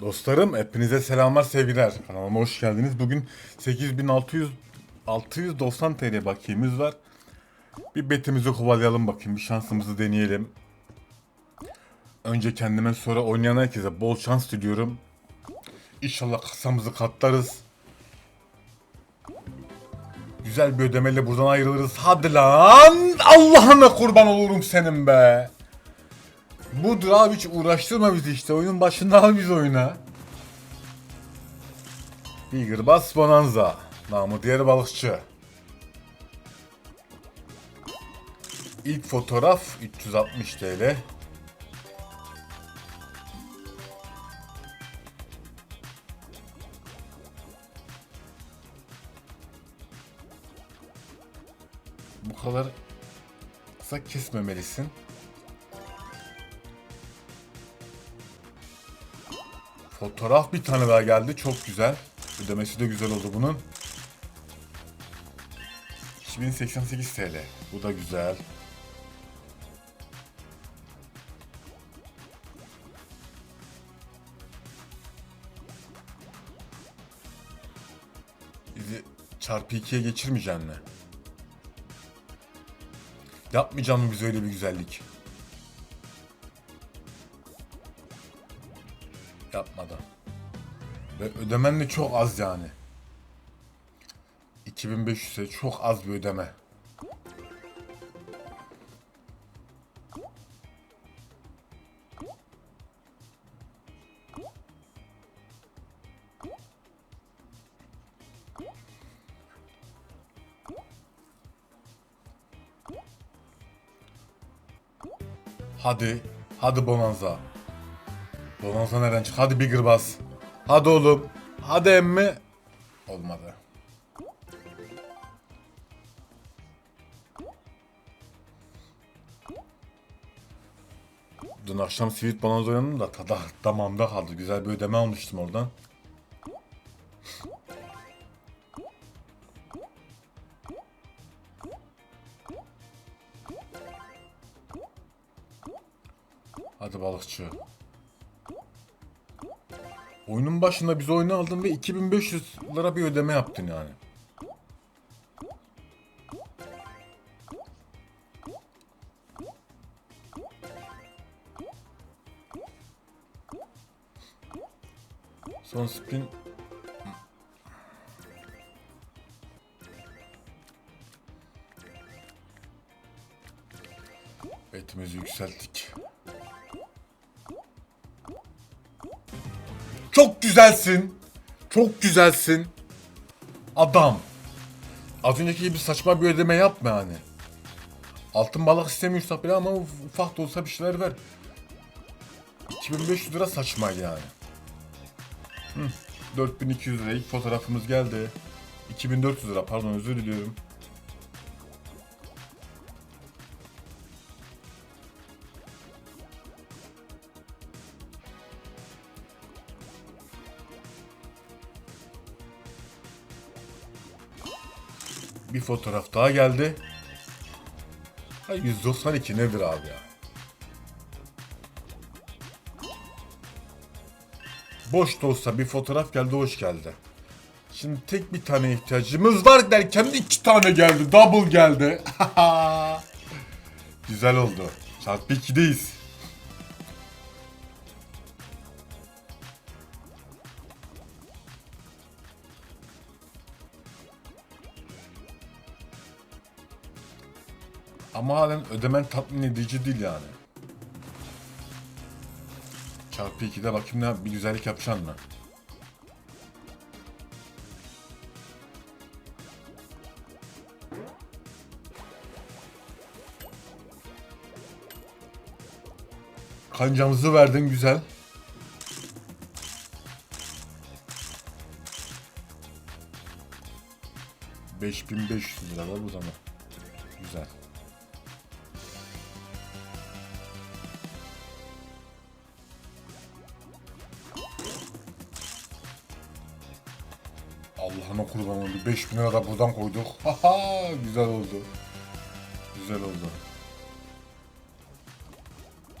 Dostlarım hepinize selamlar sevgiler. Kanalıma hoş geldiniz. Bugün 8600 690 TL bakiyemiz var. Bir betimizi kovalayalım bakayım. Bir şansımızı deneyelim. Önce kendime sonra oynayan herkese bol şans diliyorum. İnşallah kasamızı katlarız. Güzel bir ödemeyle buradan ayrılırız. Hadi lan! Allah'ına kurban olurum senin be. Budur abi hiç uğraştırma bizi işte. Oyunun başında al biz oyuna. Bass Bonanza. Namı diğer balıkçı. İlk fotoğraf 360 TL. Bu kadar kısa kesmemelisin. Fotoğraf bir tane daha geldi. Çok güzel. Ödemesi de güzel oldu bunun. 2088 TL. Bu da güzel. Bizi çarpı 2'ye geçirmeyeceksin mi? Yapmayacağım mı bize öyle bir güzellik? Yapmadan. Ve ödemen de çok az yani. 2500'e çok az bir ödeme. Hadi, hadi Bonanza. Bonanza nereden çık? Hadi Bigger Bass. Hadi oğlum. Hadi emmi. Olmadı. Dün akşam Sweet Bonanza oynadım da tadı damağımda kaldı. Güzel bir ödeme almıştım oradan. Hadi balıkçı. Oyunun başında biz oyunu aldın ve 2500 lira bir ödeme yaptın yani. Son spin Betimizi yükselttik. Güzelsin. Çok güzelsin. Adam. Az önceki gibi saçma bir ödeme yapma yani. Altın balık istemiyorsak bile ama uf- ufak da olsa bir şeyler ver. 2500 lira saçma yani. Hı, 4200 lira ilk fotoğrafımız geldi. 2400 lira pardon özür diliyorum. Bir fotoğraf daha geldi. Ha 192 nedir abi ya? Boş da olsa bir fotoğraf geldi hoş geldi. Şimdi tek bir tane ihtiyacımız var derken de iki tane geldi. Double geldi. Güzel oldu. Çarpı 2'deyiz. Ama halen ödemen tatmin edici değil yani. Çarpı 2'de bakayım ne bir güzellik yapacaksın mı? Kancamızı verdin güzel. Beş bin beş yüz lira var bu zaman. Güzel. Allah'ına kurban oldu. 5000 lira da buradan koyduk. Haha güzel oldu. Güzel oldu.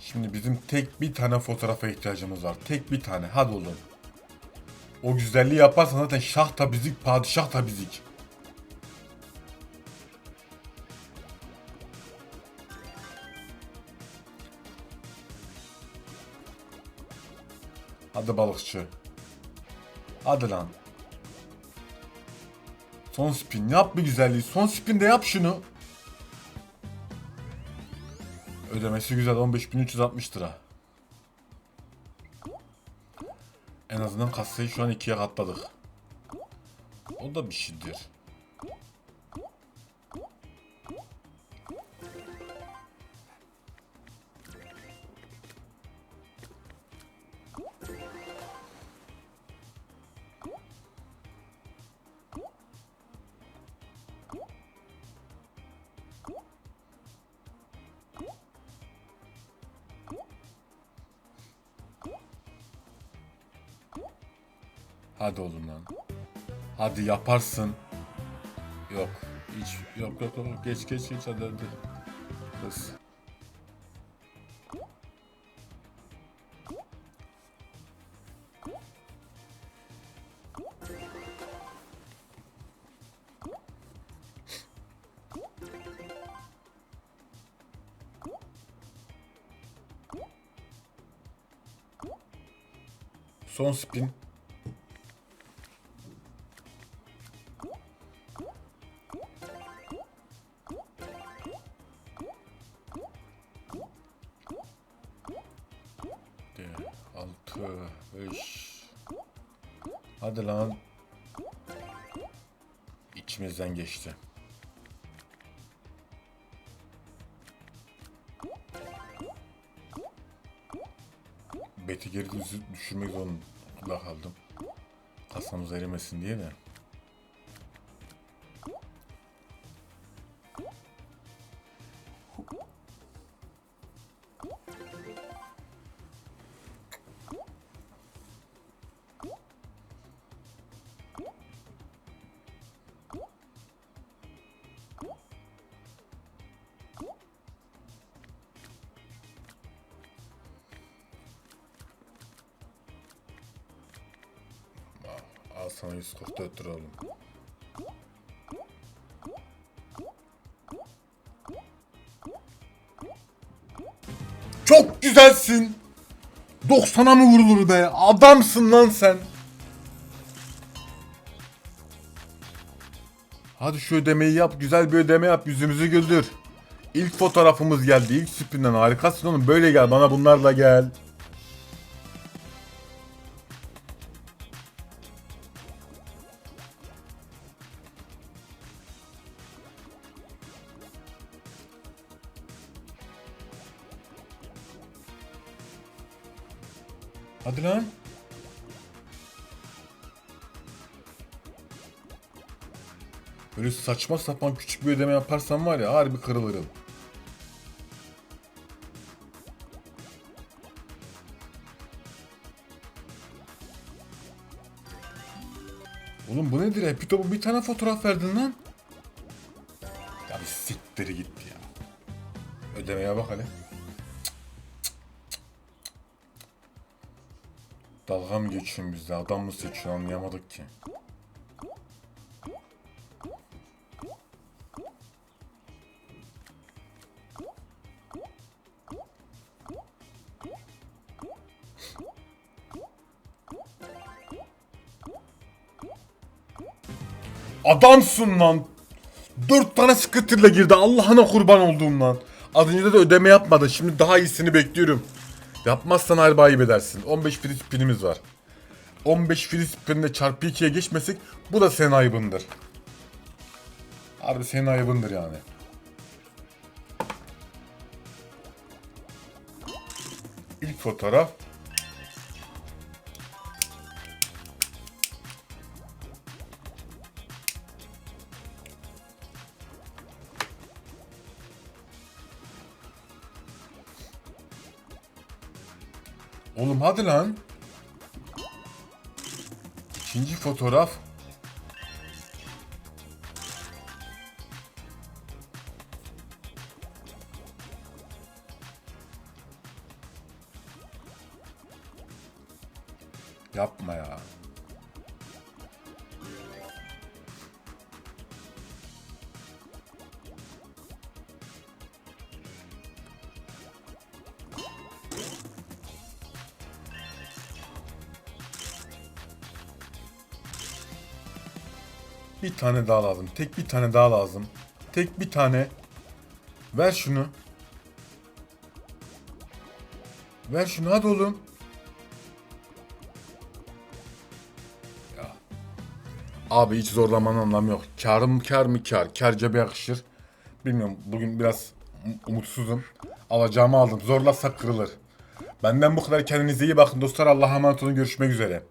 Şimdi bizim tek bir tane fotoğrafa ihtiyacımız var. Tek bir tane. Hadi oğlum. O güzelliği yaparsan zaten şah tabizik, padişah tabizik. Hadi balıkçı. Hadi lan. Son spin yap bir güzelliği. Son spin de yap şunu. Ödemesi güzel 15.360 lira. En azından kasayı şu an ikiye katladık. O da bir şeydir. Hadi oğlum lan. Hadi yaparsın. Yok. Hiç yok yok yok. Geç geç geç hadi hadi. Kız. Son spin. Hadi lan. İçimizden geçti. Beti geri düşürmek zorunda kaldım. Kasamız erimesin diye de. Al sana 144 lira oğlum. Çok güzelsin. 90'a mı vurulur be? Adamsın lan sen. Hadi şu ödemeyi yap. Güzel bir ödeme yap. Yüzümüzü güldür. İlk fotoğrafımız geldi. İlk spinden harikasın oğlum. Böyle gel. Bana bunlarla gel. Hadi lan. Böyle saçma sapan küçük bir ödeme yaparsam var ya harbi kırılırım. Oğlum bu nedir ya? Pito bir tane fotoğraf verdin lan. Ya bir siktir gitti ya. Ödemeye bak hele. Dalga mı geçiyorsun bizde? Adam mı seçiyorsun anlayamadık ki. Adamsın lan. Dört tane scooter'la girdi. Allah'ına kurban olduğum lan. Az önce de ödeme yapmadı. Şimdi daha iyisini bekliyorum. Yapmazsan harbi ayıp edersin. 15 free spinimiz var. 15 free spinle çarpı 2'ye geçmesek bu da senin ayıbındır. Harbi senin ayıbındır yani. İlk fotoğraf. Oğlum hadi lan. İkinci fotoğraf. Yapma ya. Bir tane daha lazım. Tek bir tane daha lazım. Tek bir tane. Ver şunu. Ver şunu hadi oğlum. Ya. Abi hiç zorlamanın anlamı yok. Karım kar mı kar? Kar cebe yakışır. Bilmiyorum bugün biraz um- umutsuzum. Alacağımı aldım. Zorlarsak kırılır. Benden bu kadar kendinize iyi bakın dostlar. Allah'a emanet olun. Görüşmek üzere.